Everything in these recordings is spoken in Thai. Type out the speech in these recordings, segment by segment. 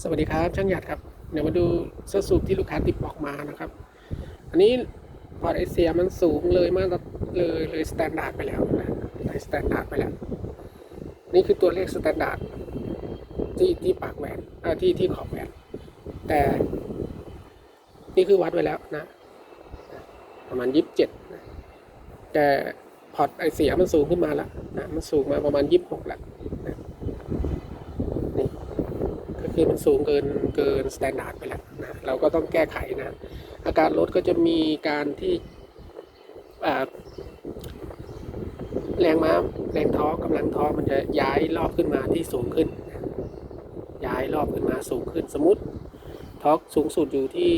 สวัสดีครับช่างหยัดครับ เดี๋ยวมาดูเสื้อสูบที่ลูกค้าติดบอกมานะครับ อันนี้พอร์ตไอเสียมันสูงเลยมาตรเลยเลยสแตนดาร์ดไปแล้วนะเลยสแตนดาร์ดไปแล้ว นี่คือตัวเลขสแตนดาร์ดที่ที่ปากแหวนเอ่อที่ที่ขอบแหวน แต่ นี่คือวัดไว้แล้วนะ ประมาณยี่สิบเจ็ดแต่พอร์ตไอเสียมันสูงขึ้นมาแล้วนะมันสูงมาประมาณยี่สิบหกแล้วนะนี่ก็ คือมันสูงเกินเกินสแตนดาร์ดไปแล้วนะเราก็ต้องแก้ไขนะ อาการรถก็จะมีการที่แรงม้าแรงท้อกำลังท้อมันจะย้ายรอบขึ้นมาที่สูงขึ้น ย้ายรอบขึ้นมาสูงขึ้นสมมติทอกสูงสุดอยู่ที่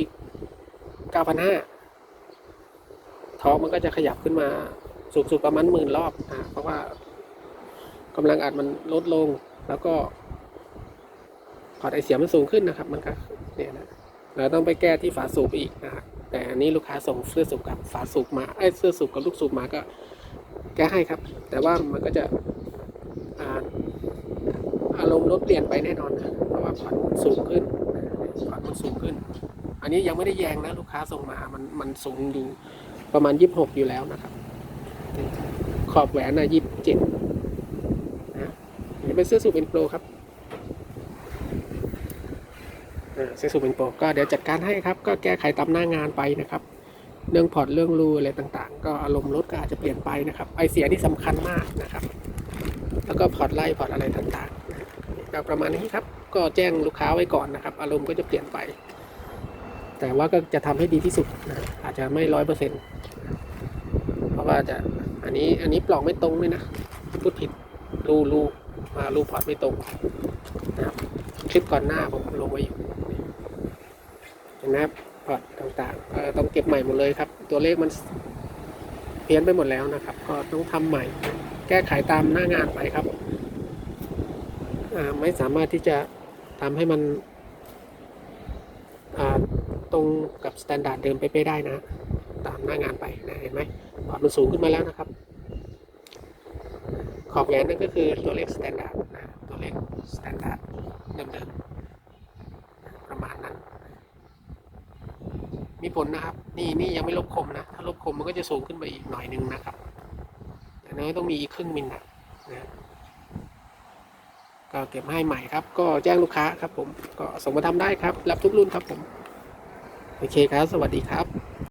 9,500ทอกมันก็จะขยับขึ้นมาสูงสุดประมาณหมื่นรอบนะเพราะว่ากำลังอัดมันลดลงแล้วก็ อร์ตไอเสียมันสูงขึ้นนะครับ มันก็เนี่ยนะเราต้องไปแก้ที่ฝาสูบอีกนะครับแต่อันนี้ลูกค้าส่งเสื้อสูบกับฝาสูบมาไอ้เสื้อสูบกับลูกสูบมาก็แก้ให้ครับ แต่ว่ามันก็จะอาอารมณ์รถเปลี่ยนไปแน่นอนนะเพราะว่าพอร์ตมันสูงขึ้นพอร์ตมันสูงขึ้น อันนี้ยังไม่ได้แยงนะลูกค้าส่งมามันมันสูงอยู่ประมาณยี่สิบหกอยู่แล้วนะครับ ขอบแหวนนะยี่สิบเจ็ดนะเป็นเสื้อสูบเอ็นโปรครับ เซซูเป็นโปรก็เดี๋ยวจัดการให้ครับ ก็แก้ไขตามหน้างานไปนะครับ เรื่องพอร์ตเรื่องรูอะไรต่างๆ ก็อารมณ์รถก็อาจจะเปลี่ยนไปนะครับ ไอเสียที่สำคัญมากนะครับ แล้วก็พอร์ตไล่พอร์ตอะไรต่างๆก็ประมาณนี้ครับ ก็แจ้งลูกค้าไว้ก่อนนะครับ อารมณ์ก็จะเปลี่ยนไป แต่ว่าก็จะทำให้ดีที่สุดนะอาจจะไม่ร้อยเปอร์เซ็นต์เพราะว่าจะอันนี้อันนี้ปลองไม่ตรงเลยนะพูดผิดรูรูมารูพอร์ตไม่ตรงนะครับคลิปก่อนหน้าผมลงไว้อยู่ ห็นะครับพอร์ตต่างๆเอ่อต้องเก็บใหม่หมดเลยครับ ตัวเลขมันเพี้ยนไปหมดแล้วนะครับ ก็ต้องทำใหม่ แก้ไขตามหน้างานไปครับไม่สามารถที่จะทำให้มันตรงกับสแตนดาร์ดเดิมไปไปได้นะ ตามหน้างานไปนะเห็นไหมพอร์ตมันสูงขึ้นมาแล้วนะครับ ขอบแหวนนั่นก็คือตัวเลขสแตนดาร์ดนะตัวเลขสแตนดาร์ดเดิมๆ ประมาณนั้น มีผลนะครับ นี่นี่ยังไม่ลบคมนะ ถ้าลบคมมันก็จะสูงขึ้นไปอีกหน่อยนึงนะครับแต่น้อยต้องมีอีกครึ่งมิลนะนะก็เก็บให้ใหม่ครับ ก็แจ้งลูกค้าครับผม ก็ส่งมาทำได้ครับ รับทุกรุ่นครับผม โอเคครับ สวัสดีครับ